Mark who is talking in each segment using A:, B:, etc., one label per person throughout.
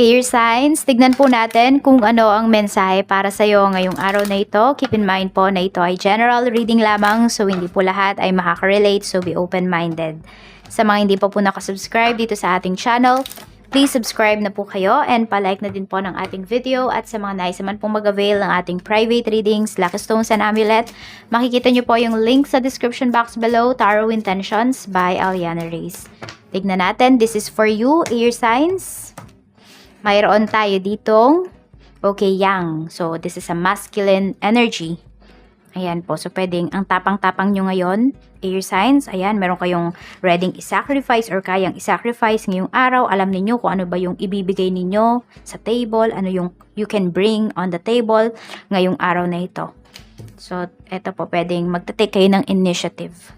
A: Air signs, tignan po natin kung ano ang mensahe para sa iyo ngayong araw na ito. Keep in mind po na ito ay general reading lamang so hindi po lahat ay makaka-relate so be open-minded. Sa mga hindi pa po nakasubscribe dito sa ating channel, please subscribe na po kayo and palike na din po ng ating video at sa mga nais naman pong mag-avail ng ating private readings, Lucky Stones and Amulet, makikita nyo po yung link sa description box below, Tarot Intentions by Aliana Reyes. Tignan natin, this is for you, air signs. Mayroon tayo ditong okay yang. So, this is a masculine energy. Ayan po. So, pwedeng ang tapang-tapang nyo ngayon, air signs. Ayan, meron kayong ready i-sacrifice or kayang i-sacrifice ngayong araw. Alam ninyo kung ano ba yung ibibigay ninyo sa table, ano yung you can bring on the table ngayong araw na ito. So, eto po, pwedeng magta-take kayo ng initiative.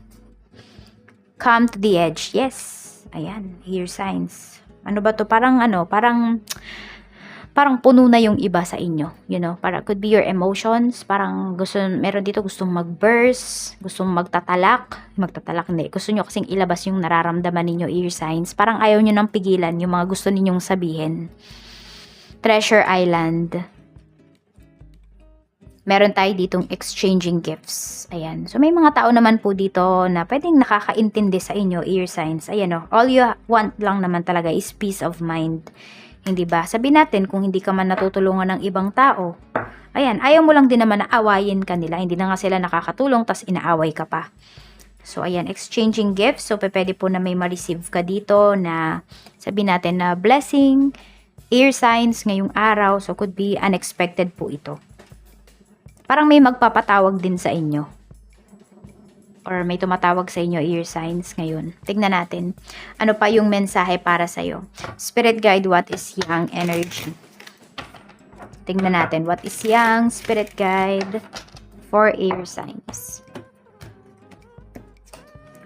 A: Come to the edge. Yes. Ayan, air signs. Ano ba to? Parang ano, parang parang puno na yung iba sa inyo. You know, para could be your emotions. Parang gusto, meron dito gustong mag-burst, gustong magtatalak. Magtatalak, hindi. Gusto nyo kasing ilabas yung nararamdaman ninyo, ear signs. Parang ayaw nyo nang pigilan yung mga gusto ninyong sabihin. Treasure Island. Meron tayo ditong exchanging gifts. Ayan. So, may mga tao naman po dito na pwedeng nakakaintindi sa inyo, ear signs. Ayan o. All you want lang naman talaga is peace of mind. Hindi ba? Sabi natin, kung hindi ka man natutulungan ng ibang tao, ayan, ayaw mo lang din naman na awayin kanila. Hindi na nga sila nakakatulong, tas inaaway ka pa. So, ayan, exchanging gifts. So, pwede po na may ma-receive ka dito na sabi natin na blessing, ear signs ngayong araw. So, could be unexpected po ito. Parang may magpapatawag din sa inyo. Or may tumatawag sa inyo ear signs ngayon. Tignan natin. Ano pa yung mensahe para sa iyo? Spirit guide, what is young energy? Tignan natin. What is young spirit guide for air signs?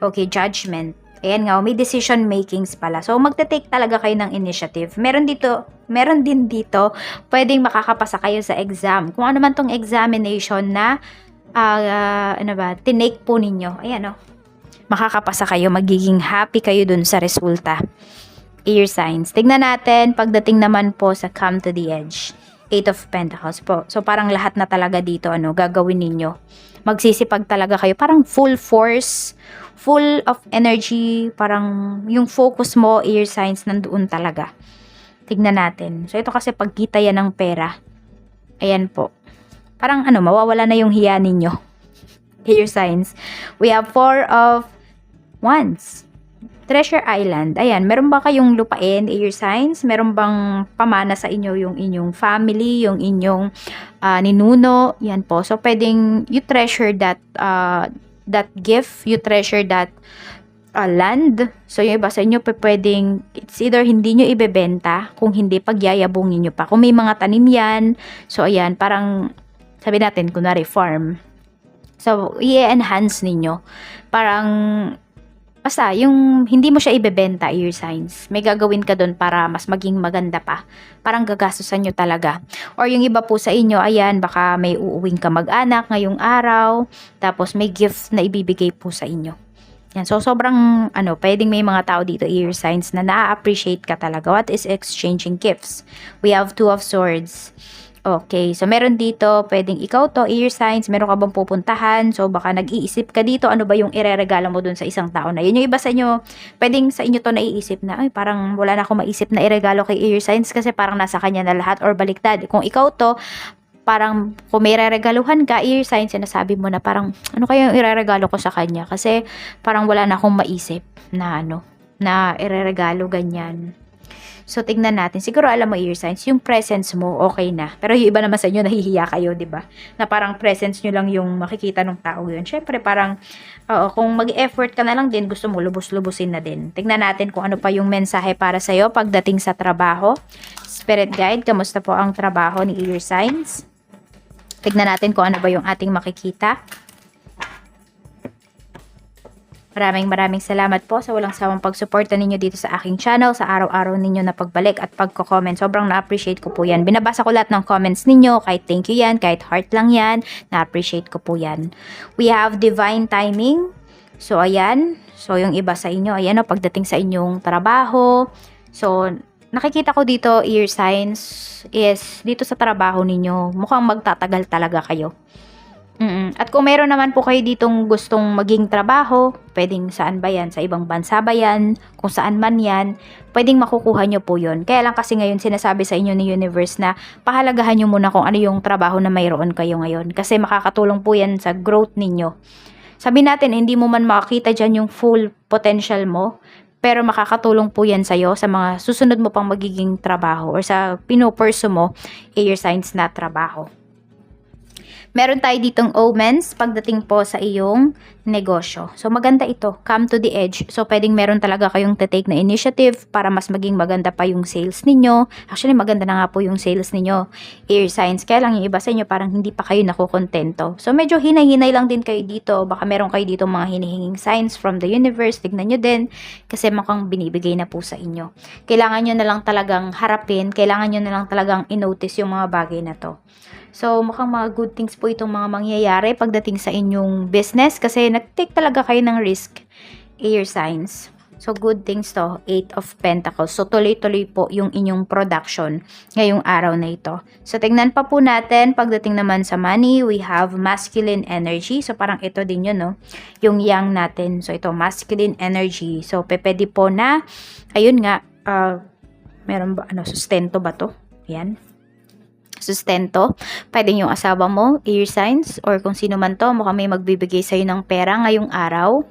A: Okay, judgment. Ayan nga, may decision makings pala. So, magte-take talaga kayo ng initiative. Meron dito, meron din dito, pwedeng makakapasa kayo sa exam. Kung ano man tong examination na, ah, ano ba, tinake po ninyo. Ayan o. Makakapasa kayo, magiging happy kayo dun sa resulta. Ear signs. Tignan natin, pagdating naman po sa come to the edge. Eight of Pentacles po. So, parang lahat na talaga dito, ano, gagawin ninyo. Magsisipag talaga kayo. Parang full force, full of energy, parang yung focus mo, ear signs, nandoon talaga. Tignan natin. So, ito kasi pagkita yan ng pera. Ayan po. Parang ano, mawawala na yung hiya ninyo. Ear signs. We have four of wands. Treasure Island. Ayan, meron ba kayong lupain, ear signs? Meron bang pamana sa inyo yung inyong family, yung inyong ah, ninuno? Yan po. So, pwedeng you treasure that ah, that gift, you treasure that uh, land. So, yung iba sa inyo, pwedeng, it's either hindi nyo ibebenta, kung hindi, pagyayabungin nyo pa. Kung may mga tanim yan, so, ayan, parang, sabi natin, kunwari, farm. So, i-enhance ninyo. Parang, basta, yung hindi mo siya ibebenta, ear signs, may gagawin ka doon para mas maging maganda pa. Parang gagastusan nyo talaga. Or yung iba po sa inyo, ayan, baka may uuwing ka mag-anak ngayong araw, tapos may gift na ibibigay po sa inyo. Yan, so sobrang ano, pwedeng may mga tao dito ear signs na na-appreciate ka talaga. What is exchanging gifts? We have two of swords. Okay, so meron dito, pwedeng ikaw to, ear signs, meron ka bang pupuntahan, so baka nag-iisip ka dito, ano ba yung ireregalo mo dun sa isang tao na yun. Yung iba sa inyo, pwedeng sa inyo to naiisip na, ay parang wala na akong maisip na iregalo kay ear signs kasi parang nasa kanya na lahat or baliktad. Kung ikaw to, parang kung may reregaluhan ka, ear signs, sinasabi mo na parang, ano kaya yung ireregalo ko sa kanya? Kasi parang wala na akong maisip na ano, na ireregalo ganyan. So, tignan natin. Siguro alam mo, ear signs, yung presence mo, okay na. Pero yung iba naman sa inyo, nahihiya kayo, di ba? Na parang presence nyo lang yung makikita ng tao yun. Siyempre, parang, oo, kung mag-effort ka na lang din, gusto mo, lubos-lubusin na din. Tignan natin kung ano pa yung mensahe para sa'yo pagdating sa trabaho. Spirit guide, kamusta po ang trabaho ni ear signs? Tignan natin kung ano ba yung ating makikita. Maraming maraming salamat po sa walang sawang pagsuporta ninyo dito sa aking channel, sa araw-araw ninyo na pagbalik at pagko-comment. Sobrang na-appreciate ko po yan. Binabasa ko lahat ng comments ninyo, kahit thank you yan, kahit heart lang yan, na-appreciate ko po yan. We have divine timing. So, ayan. So, yung iba sa inyo, ayan o, pagdating sa inyong trabaho. So, nakikita ko dito, ear signs, is dito sa trabaho ninyo, mukhang magtatagal talaga kayo. Mm-mm. At kung meron naman po kayo ditong gustong maging trabaho, pwedeng saan ba yan? Sa ibang bansa ba yan? Kung saan man yan, pwedeng makukuha nyo po yun. Kaya lang kasi ngayon sinasabi sa inyo ni Universe na pahalagahan nyo muna kung ano yung trabaho na mayroon kayo ngayon. Kasi makakatulong po yan sa growth ninyo. Sabi natin, hindi mo man makakita dyan yung full potential mo, pero makakatulong po yan sa'yo sa mga susunod mo pang magiging trabaho or sa pinupurso mo, air signs na trabaho. Meron tayo ditong omens pagdating po sa iyong negosyo. So maganda ito, come to the edge. So pwedeng meron talaga kayong take na initiative para mas maging maganda pa yung sales ninyo. Actually maganda na nga po yung sales ninyo. Air signs, kaya lang yung iba sa inyo parang hindi pa kayo nakukontento. So medyo hinay-hinay lang din kayo dito. Baka meron kayo dito mga hinihinging signs from the universe. Tignan nyo din kasi mukhang binibigay na po sa inyo. Kailangan nyo na lang talagang harapin, kailangan nyo na lang talagang inotice yung mga bagay na to. So, mukhang mga good things po itong mga mangyayari pagdating sa inyong business kasi nag-take talaga kayo ng risk, air signs. So, good things to, Eight of Pentacles. So, tuloy-tuloy po yung inyong production ngayong araw na ito. So, tingnan pa po natin, pagdating naman sa money, we have masculine energy. So, parang ito din yun, no? Yung yang natin. So, ito, masculine energy. So, pepedi po na, ayun nga, uh, meron ba, ano, sustento ba to? Yan sustento. Pwede yung asawa mo, air signs, or kung sino man to, mukhang may magbibigay sa'yo ng pera ngayong araw.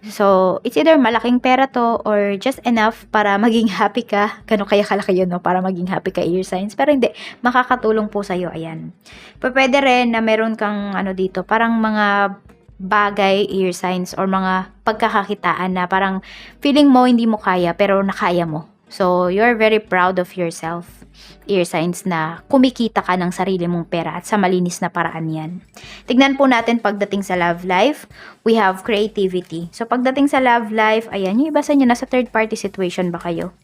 A: So, it's either malaking pera to or just enough para maging happy ka. Gano'n kaya kalaki yun, no? Para maging happy ka, ear signs. Pero hindi, makakatulong po sa'yo, ayan. Pero pwede rin na meron kang, ano dito, parang mga bagay, ear signs, or mga pagkakakitaan na parang feeling mo hindi mo kaya, pero nakaya mo. So, you're very proud of yourself. Ear signs na kumikita ka ng sarili mong pera at sa malinis na paraan yan. Tignan po natin pagdating sa love life, we have creativity. So, pagdating sa love life, ayan, yung iba sa inyo, nasa third party situation ba kayo?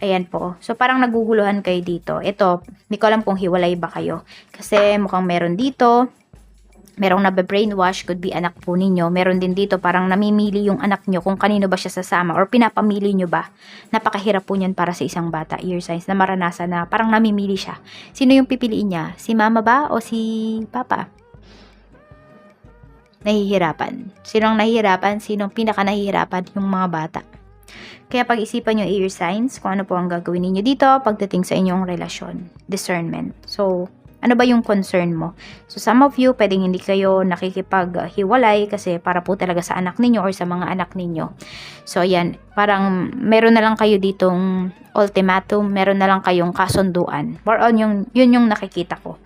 A: Ayan po. So, parang naguguluhan kayo dito. Ito, hindi ko alam kung hiwalay ba kayo. Kasi mukhang meron dito, merong nabe-brainwash, could be anak po ninyo. Meron din dito parang namimili yung anak nyo kung kanino ba siya sasama or pinapamili nyo ba. Napakahirap po niyan para sa isang bata, ear signs, na maranasan na parang namimili siya. Sino yung pipiliin niya? Si mama ba o si papa? Nahihirapan. Sinong nahihirapan? Sinong pinaka nahihirapan? Yung mga bata. Kaya pag-isipan nyo ear signs, kung ano po ang gagawin ninyo dito pagdating sa inyong relasyon. Discernment. So, ano ba yung concern mo? So, some of you, pwedeng hindi kayo nakikipaghiwalay kasi para po talaga sa anak ninyo or sa mga anak ninyo. So, ayan, parang meron na lang kayo ditong ultimatum, meron na lang kayong kasunduan. More on yung, yun yung nakikita ko.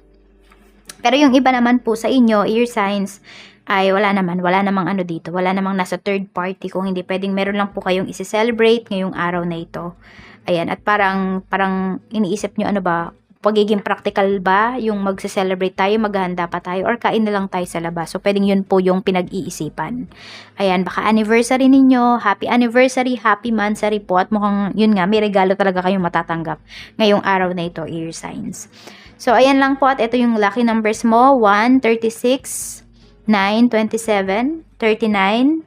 A: Pero yung iba naman po sa inyo, ear signs, ay wala naman, wala namang ano dito, wala namang nasa third party kung hindi pwedeng meron lang po kayong isi-celebrate ngayong araw na ito. Ayan, at parang, parang iniisip nyo ano ba, pagiging practical ba yung magse-celebrate tayo, maghahanda pa tayo, or kain na lang tayo sa labas. So, pwedeng yun po yung pinag-iisipan. Ayan, baka anniversary ninyo, happy anniversary, happy mansary po, at mukhang, yun nga, may regalo talaga kayong matatanggap ngayong araw na ito, ear signs. So, ayan lang po, at ito yung lucky numbers mo, 1, 36, 9, 27, 39,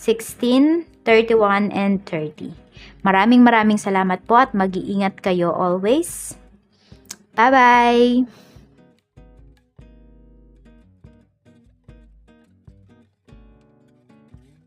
A: 16, 31, and 30. Maraming maraming salamat po at mag-iingat kayo always. 拜拜。